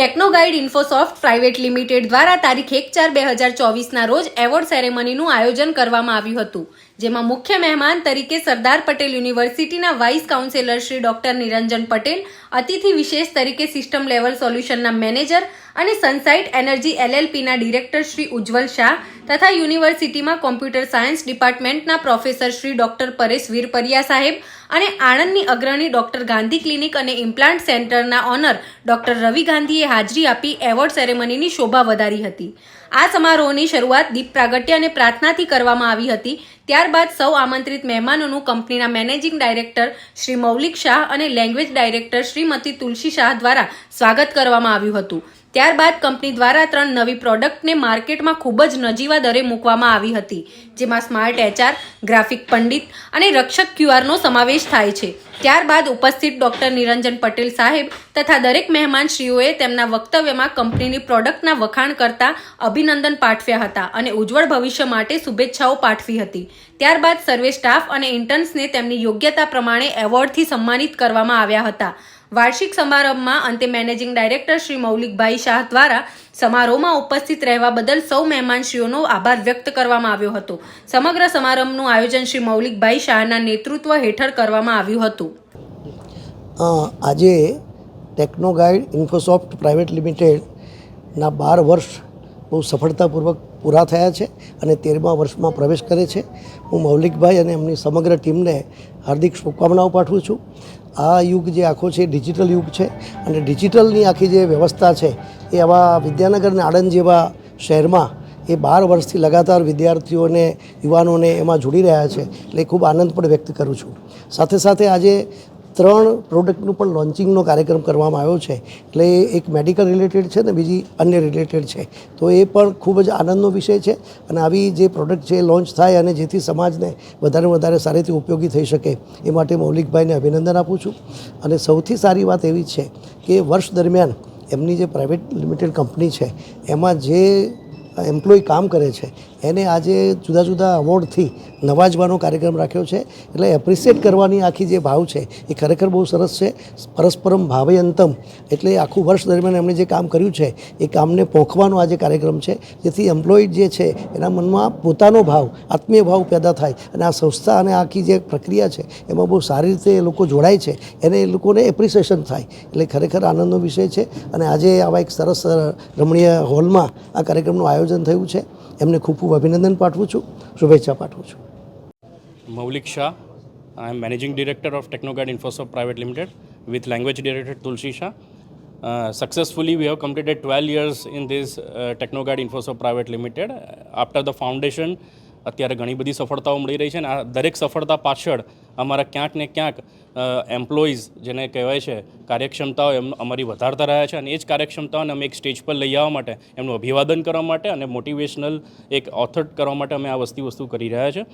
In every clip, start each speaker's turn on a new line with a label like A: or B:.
A: Techno guide Infosoft private limited દ્વારા તારીખ એક ચાર બે હજાર ચોવીસના રોજ એવોર્ડ સેરેમનીનું આયોજન કરવામાં આવ્યું હતું. જેમાં મુખ્ય મહેમાન તરીકે સરદાર પટેલ યુનિવર્સિટીના vice counsellor Shri doctor Niranjan Patel, અતિથિ વિશેષ તરીકે સિસ્ટમ લેવલ સોલ્યુશનના મેનેજર અને સનસાઇટ એનર્જી એલએલપીના ડિરેક્ટર શ્રી ઉજ્જવલ શાહ તથા યુનિવર્સિટીમાં કોમ્પ્યુટર સાયન્સ ડિપાર્ટમેન્ટના પ્રોફેસર શ્રી ડોક્ટર પરેશ વીરપરિયા સાહેબ અને આણંદની અગ્રણી ડોક્ટર ગાંધી ક્લિનિક અને ઇમ્પ્લાન્ટ સેન્ટરના ઓનર ડોક્ટર રવિ ગાંધીએ હાજરી આપી એવોર્ડ સેરેમનીની શોભા વધારી હતી. આ સમારોહની શરૂઆત દીપ પ્રાગટ્ય અને પ્રાર્થનાથી કરવામાં આવી હતી ત્યારબાદ સૌ આમંત્રિત મહેમાનોનું કંપનીના મેનેજિંગ ડાયરેક્ટર શ્રી મૌલિક શાહ અને લેંગ્વેજ ડાયરેક્ટર શ્રીમતી તુલસી શાહ દ્વારા સ્વાગત કરવામાં આવ્યું હતું. ત્યારબાદ કંપની દ્વારા ત્રણ નવી પ્રોડક્ટને માર્કેટમાં ખૂબ જ નજીવા દરે મૂકવામાં આવી હતી, જેમાં સ્માર્ટ એચઆર, ગ્રાફિક પંડિત અને રક્ષક ક્યુઆરનો સમાવેશ થાય છે. ત્યારબાદ ઉપસ્થિત ડોક્ટર નિરંજન પટેલ સાહેબ તથા દરેક મહેમાનશ્રીઓએ તેમના વક્તવ્યમાં કંપનીની પ્રોડક્ટના વખાણ કરતા અભિનંદન પાઠવ્યા હતા અને ઉજ્જવળ ભવિષ્ય માટે શુભેચ્છાઓ પાઠવી હતી. ત્યારબાદ સર્વે સ્ટાફ અને ઇન્ટર્ન્સને તેમની યોગ્યતા પ્રમાણે એવોર્ડથી સન્માનિત કરવામાં આવ્યા હતા. વાર્ષિક સમારંભમાં અંતે મેનેજિંગ ડાયરેક્ટર શ્રી મૌલિકભાઈ શાહ દ્વારા સમારોહમાં ઉપસ્થિત રહેવા બદલ સૌ મહેમાનશ્રીઓનો આભાર વ્યક્ત કરવામાં આવ્યો હતો. સમગ્ર સમારંભનું આયોજન શ્રી મૌલિકભાઈ શાહના નેતૃત્વ હેઠળ કરવામાં આવ્યું હતું.
B: આજે ટેકનો ગાઈડ ઇન્ફોસોફ્ટ પ્રાઇવેટ લિમિટેડના બાર વર્ષ બહુ સફળતાપૂર્વક પૂરા થયા છે અને તેરમા વર્ષમાં પ્રવેશ કરે છે. હું મૌલિકભાઈ અને એમની સમગ્ર ટીમને હાર્દિક શુભકામનાઓ પાઠવું છું. આ યુગ જે આખો છે ડિજિટલ યુગ છે અને ડિજિટલની આખી જે વ્યવસ્થા છે એ આવા વિદ્યાનગર અને આણંદ જેવા શહેરમાં એ બાર વર્ષથી લગાતાર વિદ્યાર્થીઓને, યુવાનોને એમાં જોડી રહ્યા છે. એટલે ખૂબ આનંદ પણ વ્યક્ત કરું છું. સાથે સાથે આજે ત્રણ પ્રોડક્ટનું પણ લોન્ચિંગનો કાર્યક્રમ કરવામાં આવ્યો છે. એટલે એક મેડિકલ રિલેટેડ છે ને બીજી અન્ય રિલેટેડ છે. તો એ પણ ખૂબ જ આનંદનો વિષય છે અને આવી જે પ્રોડક્ટ છે લોન્ચ થાય અને જેથી સમાજને વધારે વધારે સારી રીતે ઉપયોગી થઈ શકે એ માટે મૌલિકભાઈને અભિનંદન આપું છું. અને સૌથી સારી વાત એવી છે કે વર્ષ દરમિયાન એમની જે પ્રાઇવેટ લિમિટેડ કંપની છે એમાં જે એમ્પ્લોય કામ કરે છે એને આજે જુદા જુદા અવોર્ડથી નવાજવાનો કાર્યક્રમ રાખ્યો છે. એટલે એપ્રિસિએટ કરવાની આખી જે ભાવ છે, એ ખરેખર બહુ સરસ છે. પરસ્પરમ ભાવયંતમ. એટલે આખું વર્ષ દરમિયાન એમણે જે કામ કર્યું છે, એ કામને પોંખવાનો આજે કાર્યક્રમ છે. જેથી એમ્પ્લોઈડ જે છે, એના મનમાં પોતાનો ભાવ, આત્મીય ભાવ પેદા થાય અને આ સંસ્થા અને આખી જે પ્રક્રિયા છે, એમાં બહુ સારી રીતે એ લોકો જોડાય છે, એને એ લોકોને એપ્રિસિએશન થાય. એટલે ખરેખર આનંદનો વિષય છે અને આજે આવા એક સરસ રમણીય હોલમાં આ કાર્યક્રમનું આયોજન થયું છે. એમને ખૂબ ખૂબ અભિનંદન પાઠવું છું શુભેચ્છા પાઠવું છું
C: Maulik Shah. I am Managing Director of TechnoGuard Infosoft Private Limited with Language Director Tulsi Shah. Uh, successfully, we have completed 12 years in this uh, TechnoGuard Infosoft Private Limited. After the foundation, અત્યારે ઘણી બધી સફળતાઓ મળી રહી છે અને આ દરેક સફળતા પાછળ અમારા ક્યાંક ને ક્યાંક એમ્પ્લોઈઝ જેને કહેવાય છે, કાર્યક્ષમતાઓ એમ અમારી વધારતા રહ્યા છે અને એ જ કાર્યક્ષમતાઓને અમે એક સ્ટેજ પર લઈ આવવા માટે, એમનું અભિવાદન કરવા માટે અને મોટિવેશનલ એક ઓથર કરવા માટે અમે આ વસ્તી વસ્તુ કરી રહ્યા છે.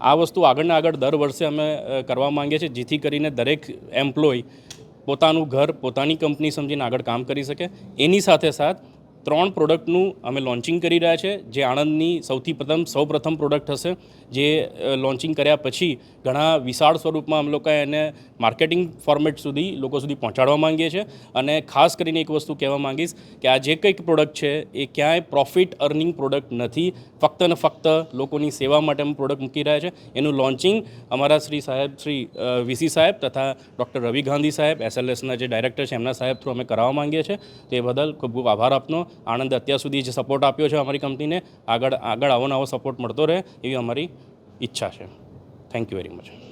C: આ વસ્તુ આગળને આગળ દર વર્ષે અમે કરવા માંગીએ છીએ જેથી કરીને દરેક એમ્પ્લોય પોતાનું ઘર, પોતાની કંપની સમજીને આગળ કામ કરી શકે. એની સાથે સાથ ત્રણ પ્રોડક્ટનું અમે લોન્ચિંગ કરી રહ્યા છે, જે આણંદની સૌથી પ્રથમ સૌ પ્રથમ પ્રોડક્ટ હશે, જે લોન્ચિંગ કર્યા પછી ઘણા વિશાળ સ્વરૂપમાં અમે લોકો એને માર્કેટિંગ ફોર્મેટ સુધી, લોકો સુધી પહોંચાડવા માંગીએ છીએ. અને ખાસ કરીને એક વસ્તુ કહેવા માંગીશ કે આ જે કંઈક પ્રોડક્ટ છે, એ ક્યાંય પ્રોફિટ અર્નિંગ પ્રોડક્ટ નથી. ફક્ત ને ફક્ત લોકોની સેવા માટે અમે પ્રોડક્ટ મૂકી રહ્યા છે. એનું લોન્ચિંગ અમારા શ્રી સાહેબ, શ્રી વીસી સાહેબ તથા ડૉક્ટર રવિ ગાંધી સાહેબ એસએલએસના જે ડાયરેક્ટર છે, એમના સાહેબ થ્રુ અમે કરાવવા માંગીએ છીએ. તે બદલ ખૂબ ખૂબ આભાર આપનો. આનંદ અત્યાર સુધી જે સપોર્ટ આપ્યો છે અમારી કંપનીને, આગળ આગળ આવો નવો સપોર્ટ મળતો રહે એવી અમારી ઈચ્છા છે. Thank you very much